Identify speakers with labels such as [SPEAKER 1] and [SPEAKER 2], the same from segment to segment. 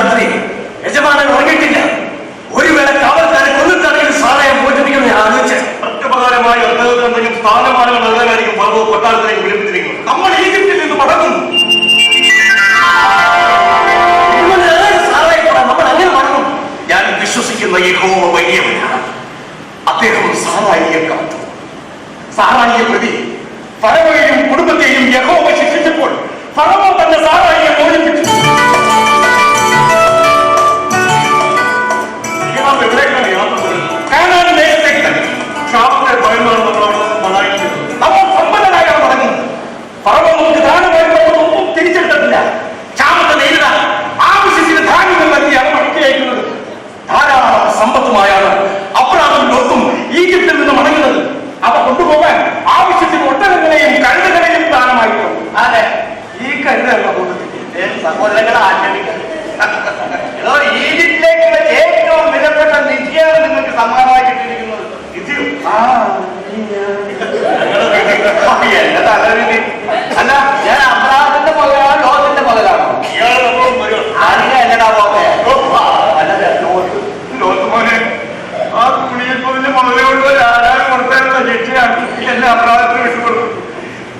[SPEAKER 1] രാത്രി യജമാനൻ ഉറങ്ങിയിട്ടില്ല. ഒരു വേള കാവൽക്കാരെ കൊന്നിട്ടാണെങ്കിൽ സാറേ മോചിപ്പിക്കണം ഞാൻ ആലോചിച്ച്.
[SPEAKER 2] പ്രത്യപകാരമായി അദ്ദേഹത്തിന് എന്തെങ്കിലും സ്ഥാനമാനങ്ങൾ നൽകാനായിരിക്കും ഫറവോ കൊട്ടാരത്തിലേക്ക് വിളിപ്പിച്ചിരിക്കുന്നത്. നമ്മൾ ഈജിപ്തിൽ നിന്ന് മടങ്ങുന്നു ഞാൻ വിശ്വസിക്കുന്ന യഹോവ വലിയവനാണ്. അദ്ദേഹം സാറായിയെ കാത്തു സാറായിയെ പ്രതി ഫറവയെയും കുടുംബത്തെയും യഹോവ ശിക്ഷിച്ചപ്പോൾ ഫറവോ
[SPEAKER 1] സഹോദരങ്ങളെ ആചരിക്കണം
[SPEAKER 3] ഏതോ ഈജിപ്തിലേക്കുള്ള ഏറ്റവും വിലപ്പെട്ട നിധിയാണ് നിങ്ങൾക്ക് സമ്മാനമായി കിട്ടിയിരിക്കുന്നത്
[SPEAKER 2] നിധിയോ?
[SPEAKER 3] ആ എന്റെ തലവിധി അല്ല ഞാൻ അബ്രാഹത്തിന്റെ മകനാണോ ലോകത്തിന്റെ മകനാണോ. അറിയ എന്നടാ പോകെ. അല്ല ലോകത്ത്.
[SPEAKER 2] ലോത്ത് മോനെ, ആ കുടിയേറ്റത്തിന് മുതലോടുള്ള ആരാണ് കൊടുത്താലുള്ള ശിക്ഷയാണ് എന്നെ അപരാധത്തിന് വിട്ടുകൊടുത്തു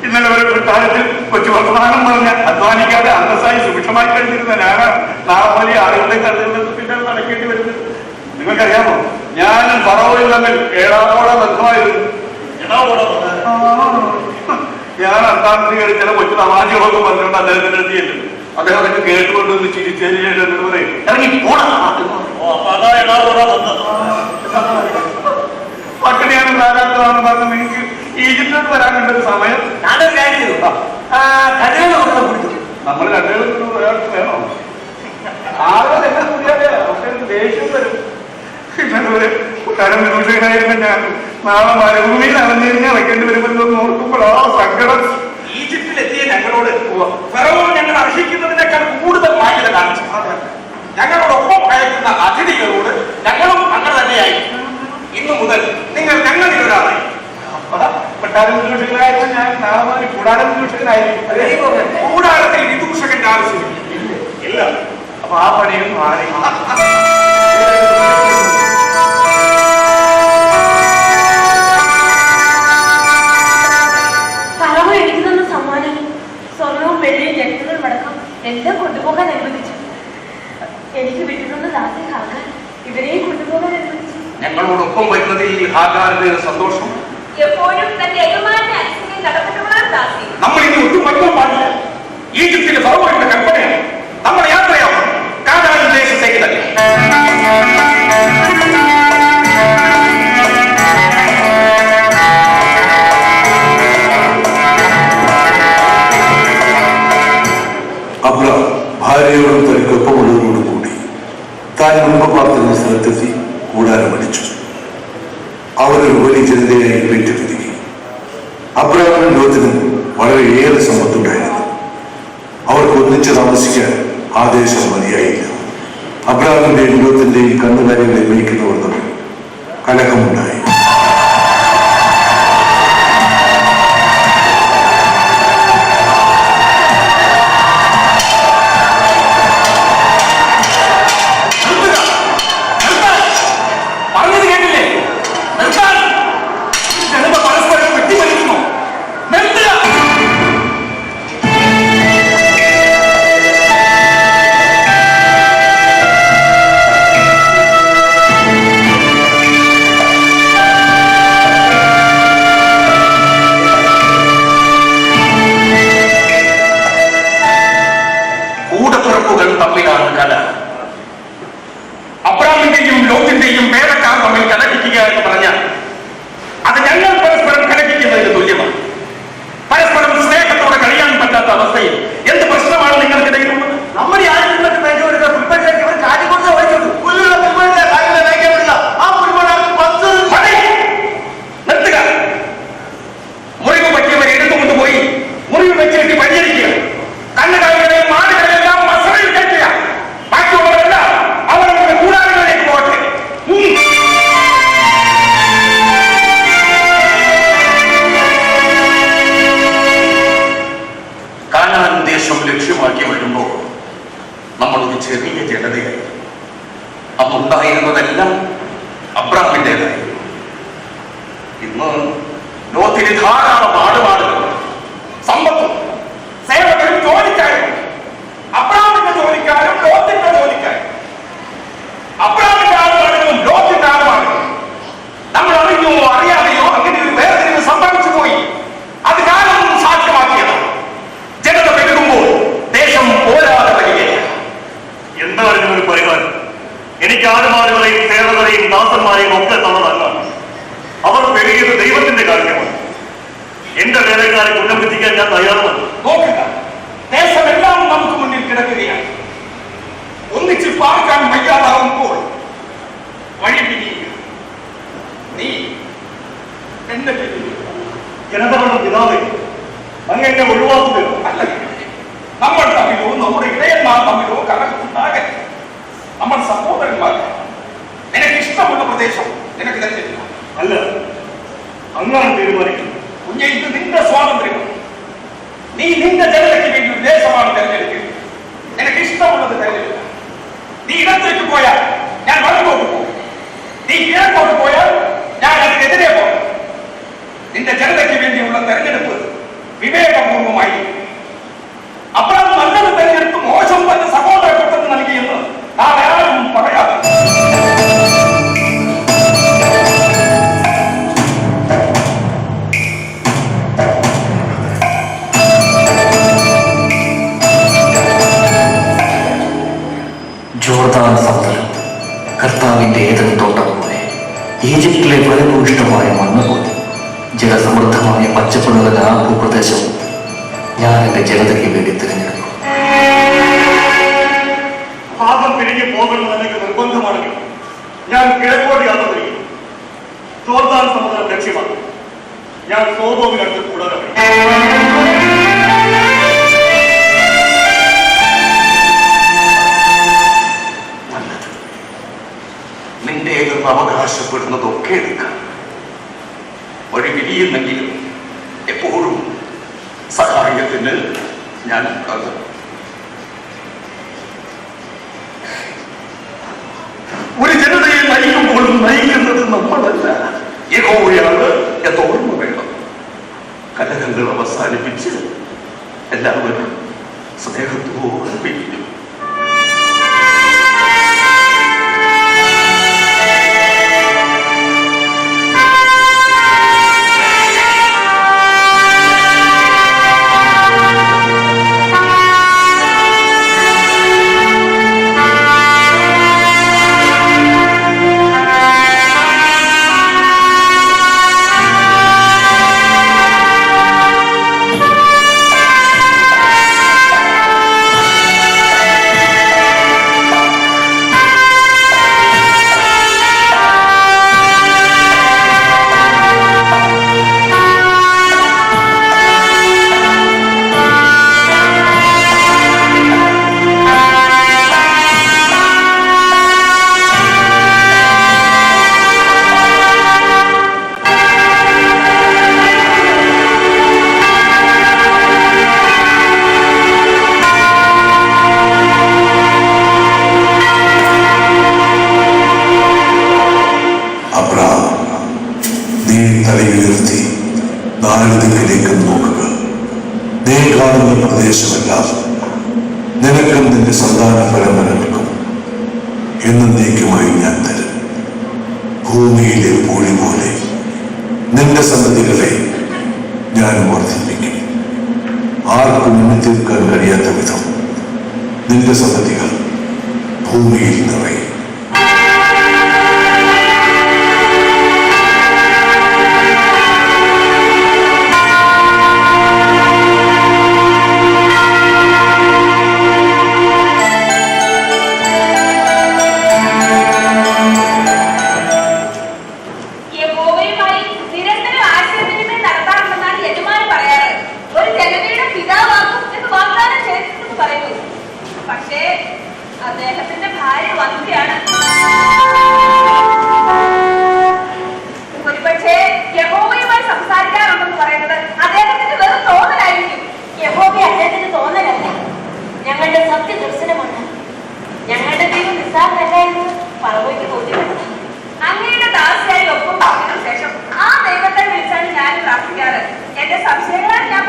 [SPEAKER 2] ഇന്നലെ ഒരു കൊട്ടാരത്തിൽ കൊച്ചു വർത്തമാനം പറഞ്ഞ് അധ്വാനിക്കാതെ അന്തസ്സായി സൂക്ഷ്മമായി കഴിഞ്ഞിരുന്ന ഞാനാണ് നാളെ പോലെ ആളുകളുടെ നിന്ന് പിന്നെ നടക്കേണ്ടി വരുന്നത്. നിങ്ങൾക്കറിയാമോ? ഞാനും പറവയും തമ്മിൽ ഏഴാമോടെ ബന്ധമായിരുന്നു. ഞാൻ അത്താഴത്തിന് കയറി ചില കൊച്ചു തമാശകളൊക്കെ പറഞ്ഞുകൊണ്ട് അദ്ദേഹത്തിന്റെ എത്തിയല്ലോ അദ്ദേഹം അതൊക്കെ കേട്ടുകൊണ്ട് ഒന്ന് ചിരിച്ചേരിയെന്ന് പറയും
[SPEAKER 1] ഇറങ്ങി
[SPEAKER 2] പട്ടിണിയാണ് ധാരാളമാണെന്ന് പറഞ്ഞ് നിങ്ങൾക്ക് ഈജിപ്തിലോട്ട് വരാനുണ്ട് സമയം?
[SPEAKER 1] ഞാനൊരു കാര്യം
[SPEAKER 2] നമ്മൾ രണ്ടുപേരും വേണോ. ആളുകൾ എന്നെ കൂടിയാലേ അവർക്ക് ദേഷ്യം വരും. കരം വിദൂഷകനായിരുന്ന ഞാൻ നാളെ മരുഭൂമിയിൽ അറിഞ്ഞിരിഞ്ഞ് ഇറക്കേണ്ടി വരുമെന്ന് ഓർക്കുമ്പോൾ ആ സങ്കടം.
[SPEAKER 3] ഈജിപ്തിലെത്തിയ ഞങ്ങളോട് ഫെറവോ ഞങ്ങൾ അർഹിക്കുന്നതിനേക്കാൾ കൂടുതൽ മാന്യത കാണിച്ചു. കൂടാരത്തിൽ വിദൂഷകന്റെ ആവശ്യമില്ല
[SPEAKER 2] ഇല്ല. അപ്പൊ ആ പണിയൊന്നും മാറി
[SPEAKER 4] പറവ എനിക്ക് തന്ന വെള്ളിയും ജനങ്ങളും അടക്കം എല്ലാം കൊണ്ടുപോകാൻ അനുവദിച്ചു. എനിക്ക് വിട്ടുതന്ന ദാസൻ ഹാഗാൻ ഇവരെയും കൊണ്ടുപോകാൻ അനുവദിച്ചു.
[SPEAKER 3] ഞങ്ങളോടൊപ്പം വരുന്നതിൽ ഈ ഹാഗാറിന്റെ സന്തോഷം.
[SPEAKER 4] എപ്പോഴും തന്റെ ദാസി
[SPEAKER 3] നമ്മൾ ഇനി ഒട്ടും മറ്റും പാടില്ല. ഈജിപ്തിലെ ഫറവോയുടെ കൽപ്പനയാണ്. നമ്മുടെ യാത്രയാവും കാനാൻ ദേശത്തേക്ക് തന്നെ
[SPEAKER 5] അബ്രഹാം ഭാര്യയോടും തനിക്കൊപ്പമുള്ളവരോടും കൂടി താൻ മുമ്പ് പാർത്തിരുന്ന സ്ഥലത്തെത്തി കൂടാരമടിച്ചു അവരെ ജനതയായി പെറ്റുപിരികി അബ്രഹാമിനും ലോകത്തിനും വളരെയേറെ സമ്പത്തുണ്ടായിരുന്നു അവർക്ക് ഒന്നിച്ച് താമസിക്കാൻ ആദേശം മതിയായില്ല. അബ്രഹാമിന്റെയും ലോകത്തിന്റെയും കന്നുകാലികളെ മേയ്ക്കുന്നവർ തമ്മിൽ കലഹമുണ്ടായി.
[SPEAKER 3] ചെറിയ ജനതയായി അന്നുണ്ടായിരുന്നതെല്ലാം അബ്രാമിൻ്റെതായിരുന്നു ഇന്ന് ലോകത്തിന് ധാരാളം ആടുപാടുകൾ
[SPEAKER 2] ദാസന്മാരെയും ഒക്കെ തന്നതല്ല. അവർ പെരുകിയത് ദൈവത്തിന്റെ കാര്യമാണ്. എന്റെ വേലക്കാരെ പുനർവിധിക്കാൻ ഞാൻ തയ്യാറാണ്
[SPEAKER 3] നോക്കുക ദേശമെല്ലാം നമുക്ക് മുന്നിൽ കിടക്കുകയാണ്. ഒന്നിച്ച് പാർക്കാൻ വയ്യാതാവുമ്പോൾ വഴി പിരിയുക. നീ എന്റെ
[SPEAKER 2] ജനതകളുടെ പിതാവേ അങ്ങ് എന്നെ ഒഴിവാക്കുകയോ
[SPEAKER 3] അല്ല നമ്മൾ തമ്മിലോ നമ്മുടെ ഇടയന്മാർ തമ്മിലോ കലഹമുണ്ടാകരുത് നമ്മൾ സഹോദരന്മാരാണ് നിനക്ക് ഇഷ്ടമുള്ള പ്രദേശം നിനക്ക് തെരഞ്ഞെടുക്കാം
[SPEAKER 2] അല്ല അങ്ങാണ് തീരുമാനിക്കുന്നത്
[SPEAKER 3] കുഞ്ഞെ ഇത് നിന്റെ സ്വാതന്ത്ര്യമാണ് നീ നിന്റെ ജനതയ്ക്ക് വേണ്ടി ഒരു ദേശമാണ് തെരഞ്ഞെടുക്കുന്നത് നിനക്ക് ഇഷ്ടമുള്ളത് തെരഞ്ഞെടുക്കാം നീ ഇടത്തേക്ക് പോയാൽ ഞാൻ വലത്തോട്ട് പോകും നീ കിഴക്കോട്ട് പോയാൽ ഞാൻ അതിനെതിരെ പോകും നിന്റെ ജനതയ്ക്ക് വേണ്ടിയുള്ള തെരഞ്ഞെടുപ്പ് വിവേകപൂർവമായി
[SPEAKER 6] കർത്താവിന്റെ ഏതൻ തോട്ടം പോലെ ഈജിപ്തിലെ ഫലഭൂഷ്ടമായ മണ്ണ് പോലെ ജലസമൃദ്ധമായ പച്ചപ്പ് നിറഞ്ഞ ആ ഭൂപ്രദേശം ഞാൻ എന്റെ ജനതയ്ക്ക് വേണ്ടി തിരഞ്ഞെടുക്കും.
[SPEAKER 2] പാപം പിരിഞ്ഞു പോകണമെന്ന് എനിക്ക് നിർബന്ധമാണെങ്കിൽ ഞാൻ കിഴക്കോട്ട് യാത്ര ചെയ്യും സോർദാൻ സമുദ്രം ലക്ഷ്യമാണ് ഞാൻ സോതോവിനടുത്ത് കൂടാതെ
[SPEAKER 3] അവകാശപ്പെടുന്നതൊക്കെ എടുക്കാം. വഴി പിരിയുന്നെങ്കിലും എപ്പോഴും സഹായത്തിന് ഞാൻ ഉണ്ടാകും. ഒരു ജനതയെ നയിക്കുമ്പോൾ നയിക്കുന്നത് നമ്മളല്ല. യഹോവയാണ് എന്ന ഓർമ്മ വേണം. കലഹങ്ങൾ അവസാനിപ്പിച്ച് എല്ലാവരും സ്നേഹത്തോടെ പിരിയും
[SPEAKER 5] പ്രദേശമെല്ലാം നിനക്കും നിന്റെ സന്താന പരമ്പരകൾക്കും എന്നേക്കുമായി ഞാൻ തരും. ഭൂമിയിലെ പൂഴി പോലെ നിന്റെ സന്തതികളെ ഞാൻ വർദ്ധിപ്പിക്കും. ആർക്കും നിന്നെ തീർക്കാൻ കഴിയാത്ത വിധം നിന്റെ സന്തതികൾ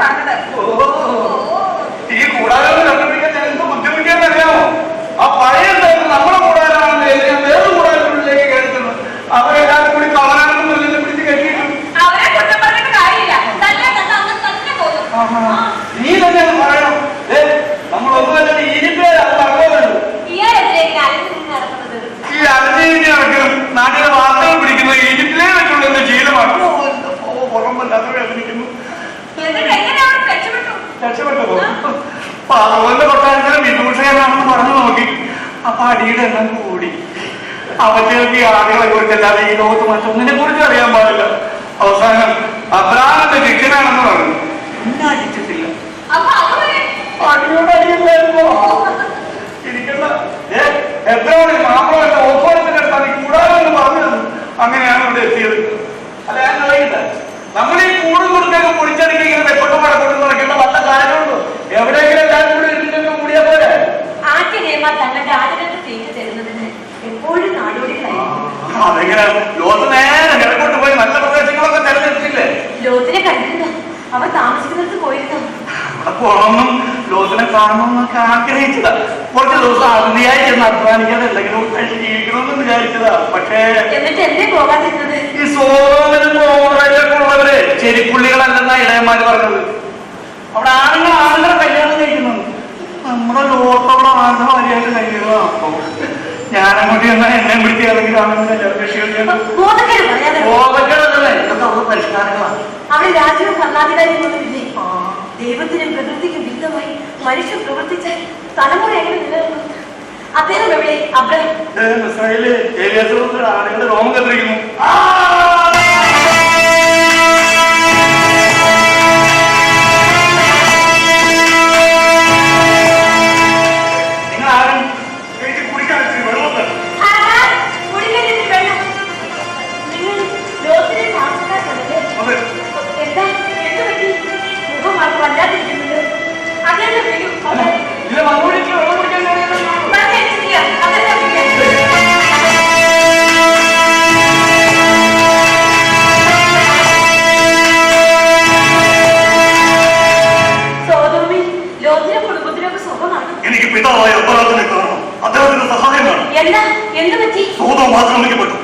[SPEAKER 4] പറഞ്ഞത്
[SPEAKER 2] ഈ കൂടാരം കണ്ടുപിടിക്കാൻ ഞാൻ എന്ത് ബുദ്ധിമുട്ടിയെന്ന് അറിയാമോ? ആ പഴയ സ്ഥലത്ത് നമ്മുടെ കൂടാരമാണ് വേറെ കൂടാരങ്ങളിലേക്ക് കയറ്റുന്നത് അവരെല്ലാവരും കൂടി കവനാണെന്ന് പറഞ്ഞ് പിടിച്ച് കെട്ടിയിട്ടു. നീ തന്നെ അത് പറയണം. ഏ നമ്മളൊന്നും തന്നെ ഈജിപ്തിലാണ് പറഞ്ഞത് ഈ അലഞ്ഞിരിഞ്ഞ് നടക്കലും നാട്ടിലെ വാർത്തകൾ പിടിക്കുന്നത് ഈജിപ്തിലേ വെച്ചുള്ള ശീലമാണ്? ഓ, എന്റെ ഓ, പുറം വല്ലാതെ വേദനിക്കുന്നു.
[SPEAKER 4] രക്ഷപ്പെട്ടു.
[SPEAKER 2] പാർവന്റെ കൊട്ടാരത്തിലെ വിദൂഷകനാണെന്ന് പറഞ്ഞു നോക്കി. അപ്പൊ അടിയുടെ എണ്ണം കൂടി. അവറ്റകൾക്ക് ഈ ആളുകളെ കുറിച്ചല്ലാതെ ഈ ലോകത്ത് മറ്റൊന്നിനെ കുറിച്ച് അറിയാൻ പാടില്ല. അവസാനം അബ്രാഹിന്റെ ശിക്ഷനാണെന്ന് പറഞ്ഞു. എന്നെ അടിച്ചിട്ടില്ല.
[SPEAKER 4] അപ്പൊ
[SPEAKER 2] അടിയോട് അടിയില്ലായിരുന്നോ? ഇരിക്കുന്ന ഓപ്പോളത്തിന്റെ അടുത്താണ് കൂടാതെന്ന് പറഞ്ഞു അങ്ങനെയാണ് ഇവിടെ എത്തിയത്. അല്ല ഞാൻ അറിയില്ല. നമ്മൾ ഈ കൂടും കൊടുക്കൊക്കെ കാര്യമുണ്ടോ എവിടെയെങ്കിലും എല്ലാവരും കൂടി ഇരുന്നിട്ടൊക്കെ കൂടിയാ പോലെ
[SPEAKER 4] ആറ്റിനേമാർ തങ്ങളുടെ ആദരവ് ചെയ്തു തരുന്നതിന് എപ്പോഴും നാടോടികളായിരുന്നു
[SPEAKER 2] അതെങ്ങനെ? ലോകത്ത് നേരെ കിഴക്കോട്ട് പോയി നല്ല പ്രദേശങ്ങളൊക്കെ തെരഞ്ഞെടുത്തില്ലേ
[SPEAKER 4] ലോത്തിനെ കണ്ടിരുന്നു? അവ താമസിക്കുന്നിടത്ത് പോയിരുന്നു?
[SPEAKER 2] അവിടെ പോകണമെന്നും ലോത്തിനെ കാണണമെന്നൊക്കെ ആഗ്രഹിച്ചതാ. കുറച്ച് ദിവസം അതിഥിയായി ചെന്ന് അധ്വാനിക്കാതെ എന്തെങ്കിലും ജീവിക്കണമെന്ന് വിചാരിച്ചതാ. പക്ഷേ
[SPEAKER 4] എന്നിട്ട് എന്തേ പോകാതിരുന്നത്?
[SPEAKER 2] ഈ സോമനും ഗോമറയിലൊക്കെ ഉള്ളവര് ചെരിപ്പുള്ളികളല്ലെന്നാ ഇളയന്മാര് പറഞ്ഞത്. അവിടെ ആണുങ്ങൾ ആണുങ്ങളെ കല്യാണം കഴിക്കുന്നു നമ്മുടെ ലോകത്തുള്ള ആണുങ്ങൾ മര്യാദ അപ്പോ അപ്പൊ ഞാനങ്ങോട്ട് ചെന്നാ എന്നെ വിളിച്ച് ഏതെങ്കിലും കല്യാണം ഇതൊക്കെ ഉള്ള പരിഷ്കാരങ്ങളാണ്.
[SPEAKER 4] അവിടെ രാജ്യവും ഭരണാധികാരികളൊന്നുമില്ലേ ദൈവത്തിനും പ്രകൃതിക്കും വിരുദ്ധമായി മനുഷ്യൻ പ്രവർത്തിച്ച തലമുറ എങ്ങനെ നിലനിൽക്കും അദ്ദേഹം എവിടെ? അബ്രഹാം.
[SPEAKER 2] ഇസ്രായേൽ ഏലിയാസുകൾ ആളുകളുടെ രോമം കത്തിരിക്കുന്നു. നിങ്ങൾ
[SPEAKER 4] എന്താ? എന്ത് പറ്റി?
[SPEAKER 2] സൂതം ആക്രമിക്കപ്പെട്ടു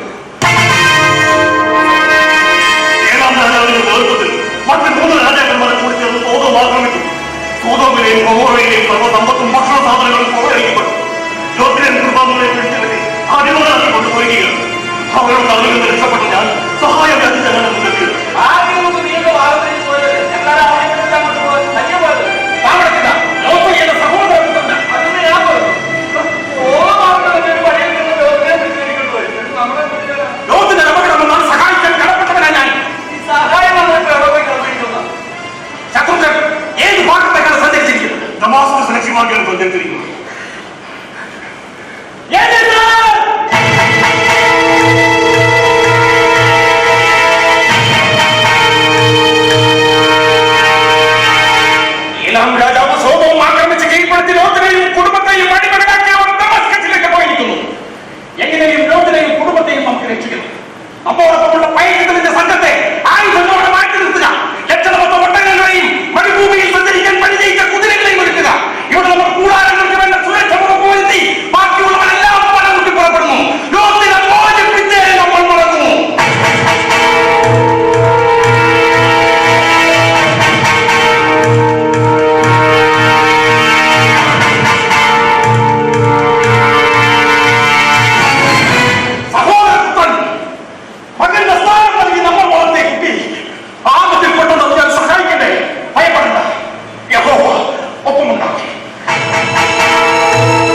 [SPEAKER 2] ഏഴാം രാജാവിന്റെ നേതൃത്വത്തിൽ മറ്റ് മൂന്ന് രാജാക്കന്മാരെ കൂടി ചേർന്ന് സൂതം ആക്രമിച്ചു സൂതോമിലെയും ഗോമോറയിലെയും സർവസമ്പത്തും ഭക്ഷണ സാധനങ്ങളും കൊള്ളയടിക്കപ്പെട്ടു അടിമകളാക്കി കൊണ്ടുപോയിരിക്കുകയാണ് അവരുടെ തലയിൽ രക്ഷപ്പെട്ട ഞാൻ സഹായം കത്തിച്ചങ്ങനെ